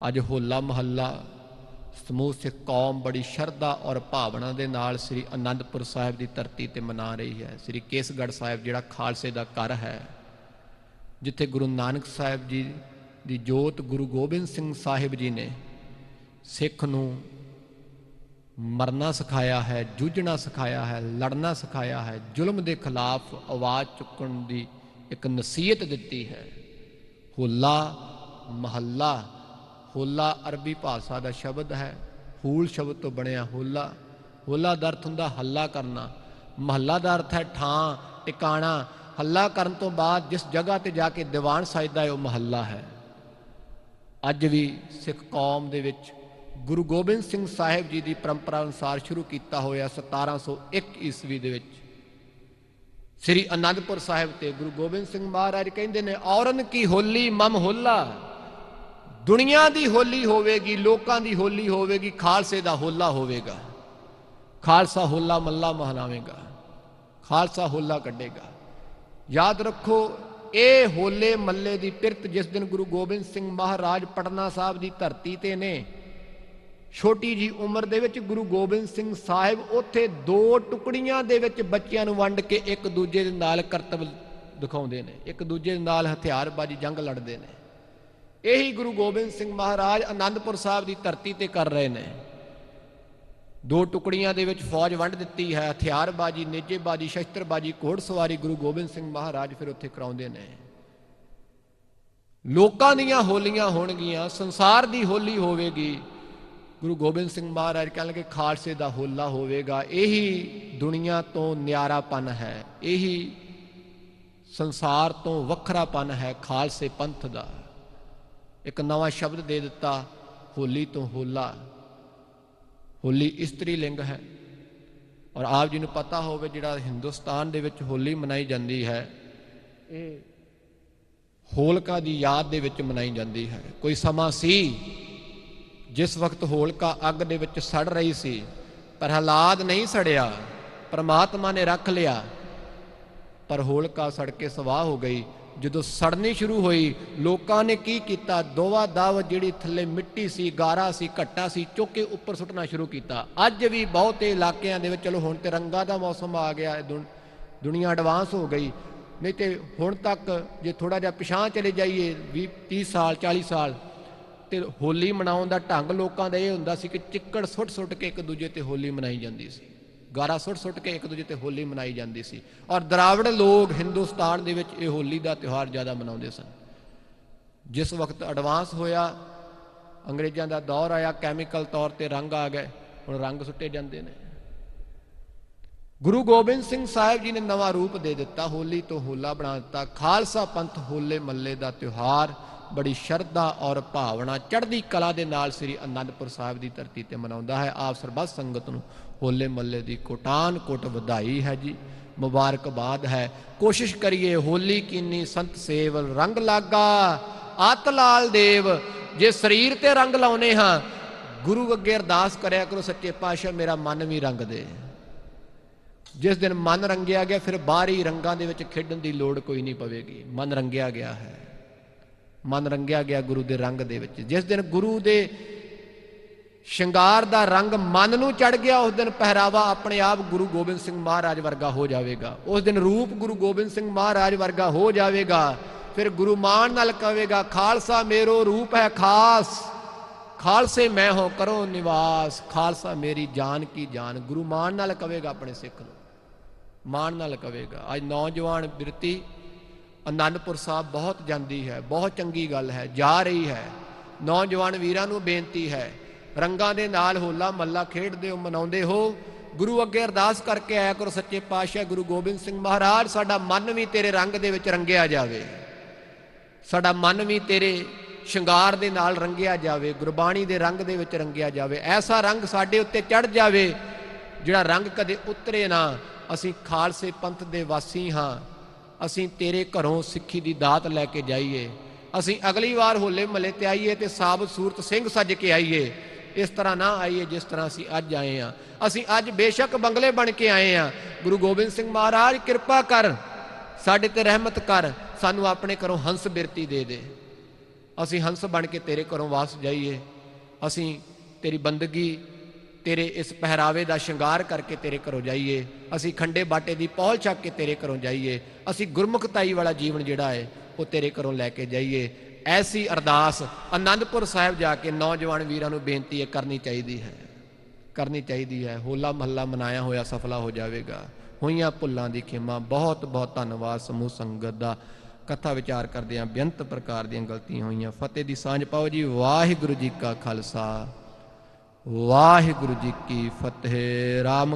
ਅੱਜ ਹੋਲਾ ਮਹੱਲਾ ਸਮੂਹ ਸਿੱਖ ਕੌਮ ਬੜੀ ਸ਼ਰਧਾ ਔਰ ਭਾਵਨਾ ਦੇ ਨਾਲ ਸ੍ਰੀ ਅਨੰਦਪੁਰ ਸਾਹਿਬ ਦੀ ਧਰਤੀ ਤੇ ਮਨਾ ਰਹੀ ਹੈ। ਸ੍ਰੀ ਕੇਸਗੜ੍ਹ ਸਾਹਿਬ ਜਿਹੜਾ ਖਾਲਸੇ ਦਾ ਘਰ ਹੈ, ਜਿੱਥੇ ਗੁਰੂ ਨਾਨਕ ਸਾਹਿਬ ਜੀ ਦੀ ਜੋਤ ਗੁਰੂ ਗੋਬਿੰਦ ਸਿੰਘ ਸਾਹਿਬ ਜੀ ਨੇ ਸਿੱਖ ਨੂੰ ਮਰਨਾ ਸਿਖਾਇਆ ਹੈ, ਜੂਝਣਾ ਸਿਖਾਇਆ ਹੈ, ਲੜਨਾ ਸਿਖਾਇਆ ਹੈ, ਜ਼ੁਲਮ ਦੇ ਖਿਲਾਫ ਆਵਾਜ਼ ਚੁੱਕਣ ਦੀ ਇੱਕ ਨਸੀਹਤ ਦਿੱਤੀ ਹੈ। ਹੋਲਾ ਮਹੱਲਾ ਹੋਲਾ ਅਰਬੀ ਭਾਸ਼ਾ ਦਾ ਸ਼ਬਦ ਹੈ। ਹੂਲ ਸ਼ਬਦ ਤੋਂ ਬਣਿਆ ਹੋਲਾ। ਹੋਲਾ ਦਾ ਅਰਥ ਹੁੰਦਾ ਹੱਲਾ ਕਰਨਾ। ਮਹੱਲਾ ਦਾ ਅਰਥ ਹੈ ਠਾਂ, ਟਿਕਾਣਾ। ਹੱਲਾ ਕਰਨ ਤੋਂ ਬਾਅਦ ਜਿਸ ਜਗ੍ਹਾ ਤੇ ਜਾ ਕੇ ਦੀਵਾਨ ਸਜਦਾ ਹੈ, ਉਹ ਮਹੱਲਾ ਹੈ। ਅੱਜ ਵੀ ਸਿੱਖ ਕੌਮ ਦੇ ਵਿੱਚ ਗੁਰੂ ਗੋਬਿੰਦ ਸਿੰਘ ਸਾਹਿਬ ਜੀ ਦੀ ਪਰੰਪਰਾ ਅਨੁਸਾਰ ਸ਼ੁਰੂ ਕੀਤਾ ਹੋਇਆ 1701 ਈਸਵੀ ਦੇ ਵਿੱਚ ਸ੍ਰੀ ਅਨੰਦਪੁਰ ਸਾਹਿਬ ਤੇ ਗੁਰੂ ਗੋਬਿੰਦ ਸਿੰਘ ਮਹਾਰਾਜ ਕਹਿੰਦੇ ਨੇ, ਔਰਨ ਕੀ ਹੋਲੀ ਮਮ ਹੋਲਾ। ਦੁਨੀਆ ਦੀ ਹੋਲੀ ਹੋਵੇਗੀ, ਲੋਕਾਂ ਦੀ ਹੋਲੀ ਹੋਵੇਗੀ, ਖਾਲਸੇ ਦਾ ਹੋਲਾ ਹੋਵੇਗਾ। ਖਾਲਸਾ ਹੋਲਾ ਮੱਲਾ ਮਹਨਾਵੇਗਾ ਖਾਲਸਾ ਹੋਲਾ ਕੱਢੇਗਾ। ਯਾਦ ਰੱਖੋ, ਇਹ ਹੋਲੇ ਮੱਲੇ ਦੀ ਪਿਰਤ ਜਿਸ ਦਿਨ ਗੁਰੂ ਗੋਬਿੰਦ ਸਿੰਘ ਮਹਾਰਾਜ ਪਟਨਾ ਸਾਹਿਬ ਦੀ ਧਰਤੀ ਤੇ ਨੇ, ਛੋਟੀ ਜੀ ਉਮਰ ਦੇ ਵਿੱਚ ਗੁਰੂ ਗੋਬਿੰਦ ਸਿੰਘ ਸਾਹਿਬ ਉੱਥੇ ਦੋ ਟੁਕੜੀਆਂ ਦੇ ਵਿੱਚ ਬੱਚਿਆਂ ਨੂੰ ਵੰਡ ਕੇ ਇੱਕ ਦੂਜੇ ਦੇ ਨਾਲ ਕਰਤੱਵ ਦਿਖਾਉਂਦੇ ਨੇ, ਇੱਕ ਦੂਜੇ ਦੇ ਨਾਲ ਹਥਿਆਰਬਾਜ਼ੀ ਜੰਗ ਲੜਦੇ ਨੇ। ਇਹੀ ਗੁਰੂ ਗੋਬਿੰਦ ਸਿੰਘ ਮਹਾਰਾਜ ਆਨੰਦਪੁਰ ਸਾਹਿਬ ਦੀ ਧਰਤੀ ਤੇ ਕਰ ਰਹੇ ਨੇ। ਦੋ ਟੁਕੜੀਆਂ ਦੇ ਵਿੱਚ ਫੌਜ ਵੰਡ ਦਿੱਤੀ ਹੈ, ਹਥਿਆਰਬਾਜ਼ੀ, ਨੇਜੇਬਾਜ਼ੀ, ਸ਼ਸਤਰਬਾਜ਼ੀ, ਘੋੜਸਵਾਰੀ ਗੁਰੂ ਗੋਬਿੰਦ ਸਿੰਘ ਮਹਾਰਾਜ ਫਿਰ ਉੱਥੇ ਕਰਾਉਂਦੇ ਨੇ। ਲੋਕਾਂ ਦੀਆਂ ਹੋਲੀਆਂ ਹੋਣਗੀਆਂ, ਸੰਸਾਰ ਦੀ ਹੋਲੀ ਹੋਵੇਗੀ। ਗੁਰੂ ਗੋਬਿੰਦ ਸਿੰਘ ਮਹਾਰਾਜ ਕਹਿਣ ਲੱਗੇ ਖਾਲਸੇ ਦਾ ਹੋਲਾ ਹੋਵੇਗਾ। ਇਹੀ ਦੁਨੀਆ ਤੋਂ ਨਿਆਰਾਪਨ ਹੈ, ਇਹੀ ਸੰਸਾਰ ਤੋਂ ਵੱਖਰਾਪਨ ਹੈ ਖਾਲਸੇ ਪੰਥ ਦਾ। ਇੱਕ ਨਵਾਂ ਸ਼ਬਦ ਦੇ ਦਿੱਤਾ, ਹੋਲੀ ਤੋਂ ਹੋਲਾ। ਹੋਲੀ ਇਸਤਰੀ ਲਿੰਗ ਹੈ। ਔਰ ਆਪ ਜੀ ਨੂੰ ਪਤਾ ਹੋਵੇ ਜਿਹੜਾ ਹਿੰਦੁਸਤਾਨ ਦੇ ਵਿੱਚ ਹੋਲੀ ਮਨਾਈ ਜਾਂਦੀ ਹੈ, ਇਹ ਹੋਲਕਾ ਦੀ ਯਾਦ ਦੇ ਵਿੱਚ ਮਨਾਈ ਜਾਂਦੀ ਹੈ। ਕੋਈ ਸਮਾਂ ਸੀ ਜਿਸ ਵਕਤ ਹੋਲਕਾ ਅੱਗ ਦੇ ਵਿੱਚ ਸੜ ਰਹੀ ਸੀ, ਪਰ ਹਾਲਾਤ ਨਹੀਂ ਸੜਿਆ, ਪਰਮਾਤਮਾ ਨੇ ਰੱਖ ਲਿਆ, ਪਰ ਹੋਲਕਾ ਸੜ ਕੇ ਸਵਾਹ ਹੋ ਗਈ। ਜਦੋਂ ਸੜਨੀ ਸ਼ੁਰੂ ਹੋਈ, ਲੋਕਾਂ ਨੇ ਕੀ ਕੀਤਾ? ਦੋਵਾ ਦਵ ਜਿਹੜੀ ਥੱਲੇ ਮਿੱਟੀ ਸੀ, ਗਾਰਾ ਸੀ, ਘੱਟਾ ਸੀ, ਚੁੱਕ ਕੇ ਉੱਪਰ ਸੁੱਟਣਾ ਸ਼ੁਰੂ ਕੀਤਾ। ਅੱਜ ਵੀ ਬਹੁਤੇ ਇਲਾਕਿਆਂ ਦੇ ਵਿੱਚ, ਚਲੋ ਹੁਣ ਤੇ ਰੰਗਾਂ ਦਾ ਮੌਸਮ ਆ ਗਿਆ ਦੁਨੀਆ ਐਡਵਾਂਸ ਹੋ ਗਈ। ਨਹੀਂ ਤੇ ਹੁਣ ਤੱਕ ਜੇ ਥੋੜਾ ਜਿਹਾ ਪਿਛਾਂ ਚਲੇ ਜਾਈਏ 20 30 ਸਾਲ 40 ਸਾਲ, ਤੇ ਹੋਲੀ ਮਨਾਉਣ ਦਾ ਢੰਗ ਲੋਕਾਂ ਦਾ ਇਹ ਹੁੰਦਾ ਸੀ ਕਿ ਚਿੱਕੜ ਸੁੱਟ ਸੁੱਟ ਕੇ ਇੱਕ ਦੂਜੇ ਤੇ ਹੋਲੀ ਮਨਾਈ ਜਾਂਦੀ ਸੀ। ਗਾਰਾ ਸੁੱਟ ਸੁੱਟ ਕੇ ਇੱਕ ਦੂਜੇ ਤੇ ਹੋਲੀ ਮਨਾਈ ਜਾਂਦੀ ਸੀ। ਔਰ ਦਰਾਵੜ ਲੋਕ ਹਿੰਦੁਸਤਾਨ ਦੇ ਵਿੱਚ ਇਹ ਹੋਲੀ ਦਾ ਤਿਉਹਾਰ ਜ਼ਿਆਦਾ ਮਨਾਉਂਦੇ ਸਨ। ਜਿਸ ਵਕਤ ਐਡਵਾਂਸ ਹੋਇਆ, ਅੰਗਰੇਜ਼ਾਂ ਦਾ ਦੌਰ ਆਇਆ ਕੈਮੀਕਲ ਤੌਰ ਤੇ ਰੰਗ ਆ ਗਏ, ਹੁਣ ਰੰਗ ਸੁੱਟੇ ਜਾਂਦੇ ਨੇ। ਗੁਰੂ ਗੋਬਿੰਦ ਸਿੰਘ ਸਾਹਿਬ ਜੀ ਨੇ ਨਵਾਂ ਰੂਪ ਦੇ ਦਿੱਤਾ, ਹੋਲੀ ਤੋਂ ਹੋਲਾ ਬਣਾ ਦਿੱਤਾ। ਖਾਲਸਾ ਪੰਥ ਹੋਲੇ ਮੱਲੇ ਦਾ ਤਿਉਹਾਰ ਬੜੀ ਸ਼ਰਧਾ ਔਰ ਭਾਵਨਾ ਚੜ੍ਹਦੀ ਕਲਾ ਦੇ ਨਾਲ ਸ੍ਰੀ ਅਨੰਦਪੁਰ ਸਾਹਿਬ ਦੀ ਧਰਤੀ ਤੇ ਮਨਾਉਂਦਾ ਹੈ। ਆਪ ਸਰਬੱਤ ਸੰਗਤ ਨੂੰ ਹੋਲੇ ਮੱਲੇ ਦੀ ਕੋਟਾਨ ਕੋਟ ਵਧਾਈ ਹੈ ਜੀ। ਮੁਬਾਰਕਬਾਦ ਹੈ। ਕੋਸ਼ਿਸ਼ ਕਰੀਏ ਹੋਲੀ ਕੀਨੀ ਸੰਤ ਸੇਵਲ ਰੰਗ ਲਾਗਾ। ਆਤ ਲਾਲ ਦੇਵ, ਜੇ ਸਰੀਰ ਤੇ ਰੰਗ ਲਾਉਨੇ ਹਾਂ, ਗੁਰੂ ਅੱਗੇ ਅਰਦਾਸ ਕਰਿਆ ਕਰੋ, ਸੱਚੇ ਪਾਤਸ਼ਾਹ ਮੇਰਾ ਮਨ ਵੀ ਰੰਗ ਦੇ। ਜਿਸ ਦਿਨ ਮਨ ਰੰਗਿਆ ਗਿਆ, ਫਿਰ ਬਾਹਰੀ ਰੰਗਾਂ ਦੇ ਵਿੱਚ ਖੇਡਣ ਦੀ ਲੋੜ ਕੋਈ ਨਹੀਂ ਪਵੇਗੀ। ਮਨ ਰੰਗਿਆ ਗਿਆ ਹੈ। ਮਨ ਰੰਗਿਆ ਗਿਆ ਗੁਰੂ ਦੇ ਰੰਗ ਦੇ ਵਿੱਚ। ਜਿਸ ਦਿਨ ਗੁਰੂ ਦੇ ਸ਼ਿੰਗਾਰ ਦਾ ਰੰਗ ਮਨ ਨੂੰ ਚੜ ਗਿਆ, ਉਸ ਦਿਨ ਪਹਿਰਾਵਾ ਆਪਣੇ ਆਪ ਗੁਰੂ ਗੋਬਿੰਦ ਸਿੰਘ ਮਹਾਰਾਜ ਵਰਗਾ ਹੋ ਜਾਵੇਗਾ। ਉਸ ਦਿਨ ਰੂਪ ਗੁਰੂ ਗੋਬਿੰਦ ਸਿੰਘ ਮਹਾਰਾਜ ਵਰਗਾ ਹੋ ਜਾਵੇਗਾ। ਫਿਰ ਗੁਰੂ ਮਾਨ ਨਾਲ ਕਹੇਗਾ, ਖਾਲਸਾ ਮੇਰੋ ਰੂਪ ਹੈ ਖਾਸ, ਖਾਲਸੇ ਮੈਂ ਹੋ ਕਰੋ ਨਿਵਾਸ, ਖਾਲਸਾ ਮੇਰੀ ਜਾਨ ਕੀ ਜਾਨ। ਗੁਰੂ ਮਾਨ ਨਾਲ ਕਹੇਗਾ ਆਪਣੇ ਸਿੱਖ ਨੂੰ। ਮਾਨ ਨਾਲ ਕਹੇਗਾ, ਅੱਜ ਨੌਜਵਾਨ ਬਿਰਤੀ ਅਨੰਦਪੁਰ ਸਾਹਿਬ ਬਹੁਤ ਜਾਂਦੀ ਹੈ, ਬਹੁਤ ਚੰਗੀ ਗੱਲ ਹੈ, ਜਾ ਰਹੀ ਹੈ। ਨੌਜਵਾਨ ਵੀਰਾਂ ਨੂੰ ਬੇਨਤੀ ਹੈ, ਰੰਗਾਂ ਦੇ ਨਾਲ ਹੋਲਾ ਮੱਲਾ ਖੇਡਦੇ ਹੋ, ਮਨਾਉਂਦੇ ਹੋ। ਗੁਰੂ ਅੱਗੇ ਅਰਦਾਸ ਕਰਕੇ ਆਇਆ ਕਰੋ, ਸੱਚੇ ਪਾਤਸ਼ਾਹ ਗੁਰੂ ਗੋਬਿੰਦ ਸਿੰਘ ਮਹਾਰਾਜ, ਸਾਡਾ ਮਨ ਵੀ ਤੇਰੇ ਰੰਗ ਦੇ ਵਿੱਚ ਰੰਗਿਆ ਜਾਵੇ। ਸਾਡਾ ਮਨ ਵੀ ਤੇਰੇ ਸ਼ਿੰਗਾਰ ਦੇ ਨਾਲ ਰੰਗਿਆ ਜਾਵੇ, ਗੁਰਬਾਣੀ ਦੇ ਰੰਗ ਦੇ ਵਿੱਚ ਰੰਗਿਆ ਜਾਵੇ। ਐਸਾ ਰੰਗ ਸਾਡੇ ਉੱਤੇ ਚੜ ਜਾਵੇ, ਜਿਹੜਾ ਰੰਗ ਕਦੇ ਉਤਰੇ ਨਾ। ਅਸੀਂ ਖਾਲਸੇ ਪੰਥ ਦੇ ਵਾਸੀ ਹਾਂ। ਅਸੀਂ ਤੇਰੇ ਘਰੋਂ ਸਿੱਖੀ ਦੀ ਦਾਤ ਲੈ ਕੇ ਜਾਈਏ। ਅਸੀਂ ਅਗਲੀ ਵਾਰ ਹੋਲੇ ਮਹੱਲੇ ਤੇ ਆਈਏ ਤੇ ਸਾਬਤ ਸੂਰਤ ਸਿੰਘ ਸੱਜ ਕੇ ਆਈਏ। ਇਸ ਤਰ੍ਹਾਂ ਨਾ ਆਈਏ ਜਿਸ ਤਰ੍ਹਾਂ ਅਸੀਂ ਅੱਜ ਆਏ ਆ ਅਸੀਂ ਅੱਜ ਬੇਸ਼ੱਕ ਬੰਗਲੇ ਬਣ ਕੇ ਆਏ ਆ ਗੁਰੂ ਗੋਬਿੰਦ ਸਿੰਘ ਮਹਾਰਾਜ, ਕਿਰਪਾ ਕਰ, ਸਾਡੇ ਤੇ ਰਹਿਮਤ ਕਰ, ਸਾਨੂੰ ਆਪਣੇ ਘਰੋਂ ਹੰਸ ਬਿਰਤੀ ਦੇ ਦੇ। ਅਸੀਂ ਹੰਸ ਬਣ ਕੇ ਤੇਰੇ ਘਰੋਂ ਵਾਸ ਜਾਈਏ। ਅਸੀਂ ਤੇਰੀ ਬੰਦਗੀ ਤੇਰੇ ਇਸ ਪਹਿਰਾਵੇ ਦਾ ਸ਼ਿੰਗਾਰ ਕਰਕੇ ਤੇਰੇ ਘਰੋਂ ਜਾਈਏ। ਅਸੀਂ ਖੰਡੇ ਬਾਟੇ ਦੀ ਪੌਲ ਛੱਕ ਕੇ ਤੇਰੇ ਘਰੋਂ ਜਾਈਏ। ਅਸੀਂ ਗੁਰਮੁਖਤਾਈ ਵਾਲਾ ਜੀਵਨ ਜਿਹੜਾ ਹੈ ਉਹ ਤੇਰੇ ਘਰੋਂ ਲੈ ਕੇ ਜਾਈਏ। ਐਸੀ ਅਰਦਾਸ ਆਨੰਦਪੁਰ ਸਾਹਿਬ ਜਾ ਕੇ ਨੌਜਵਾਨ ਵੀਰਾਂ ਨੂੰ ਬੇਨਤੀ ਹੈ ਕਰਨੀ ਚਾਹੀਦੀ ਹੈ। ਕਰਨੀ ਚਾਹੀਦੀ ਹੈ। ਹੋਲਾ ਮਹੱਲਾ ਮਨਾਇਆ ਹੋਇਆ ਸਫਲਾ ਹੋ ਜਾਵੇਗਾ। ਹੋਈਆਂ ਭੁੱਲਾਂ ਦੀ ਖਿਮਾ। ਬਹੁਤ ਬਹੁਤ ਧੰਨਵਾਦ ਸਮੂਹ ਸੰਗਤ ਦਾ। ਕਥਾ ਵਿਚਾਰ ਕਰਦੇ ਆਂ ਬੇਅੰਤ ਪ੍ਰਕਾਰ ਦੀਆਂ ਗਲਤੀਆਂ ਹੋਈਆਂ। ਫਤਿਹ ਦੀ ਸਾਂਝ ਪਾਓ ਜੀ। ਵਾਹਿਗੁਰੂ ਜੀ ਕਾ ਖਾਲਸਾ। ਵਾਹਿਗੁਰੂ ਜੀ ਕੀ ਫਤਿਹ। ਰਾਮ